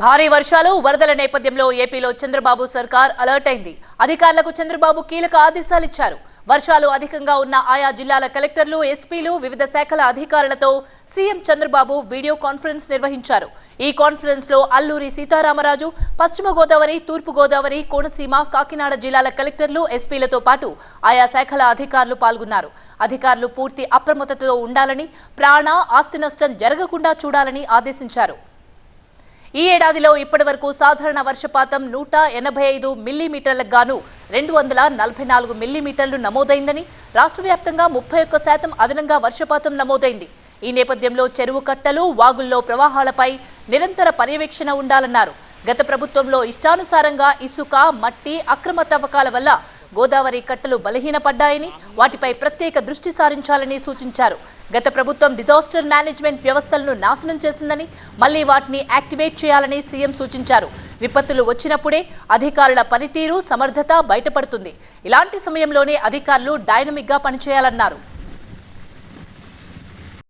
భారీ వర్షాలు వరదల నేపథ్యంలో ఏపీలో చంద్రబాబు సర్కార్ అలర్ట్ అయింది. అధికారులకు చంద్రబాబు కీలక ఆదేశాలు ఇచ్చారు. వర్షాలు అధికంగా ఉన్న ఆయా జిల్లాల కలెక్టర్లు ఎస్పీలు వివిధ శాఖల అధికారులతో సీఎం చంద్రబాబు వీడియో కాన్ఫరెన్స్ నిర్వహించారు. ఈ కాన్ఫరెన్స్లో అల్లూరి సీతారామరాజు పశ్చిమ గోదావరి తూర్పు గోదావరి కోనసీమ కాకినాడ జిల్లాల కలెక్టర్లు ఎస్పీలతో పాటు ఆయా శాఖల అధికారులు పాల్గొన్నారు. అధికారులు పూర్తి అప్రమత్తతో ఉండాలని ప్రాణ ఆస్తి నష్టం జరగకుండా చూడాలని ఆదేశించారు. ఈ ఏడాదిలో ఇప్పటివరకు సాధారణ వర్షపాతం నూట ఎనభై ఐదు మిల్లీమీటర్లకు గాను రెండు వందల నలభై నాలుగు మిల్లీమీటర్లు నమోదైందని రాష్ట్ర వ్యాప్తంగా ముప్పై ఒక్క శాతం అదనంగా వర్షపాతం నమోదైంది. ఈ నేపథ్యంలో చెరువు కట్టలు వాగుల్లో ప్రవాహాలపై నిరంతర పర్యవేక్షణ ఉండాలన్నారు. గత ప్రభుత్వంలో ఇష్టానుసారంగా ఇసుక మట్టి అక్రమ తవ్వకాల వల్ల గోదావరి కట్టలు బలహీనపడ్డాయని వాటిపై ప్రత్యేక దృష్టి సారించాలని సూచించారు. గత ప్రభుత్వం డిజాస్టర్ మేనేజ్మెంట్ వ్యవస్థలను నాశనం చేసిందని మళ్ళీ వాటిని యాక్టివేట్ చేయాలని సీఎం సూచించారు. విపత్తులు వచ్చినప్పుడే అధికారుల పనితీరు సమర్థత బయటపడుతుంది. ఇలాంటి సమయంలోనే అధికారులు డైనమిక్గా పనిచేయాలన్నారు.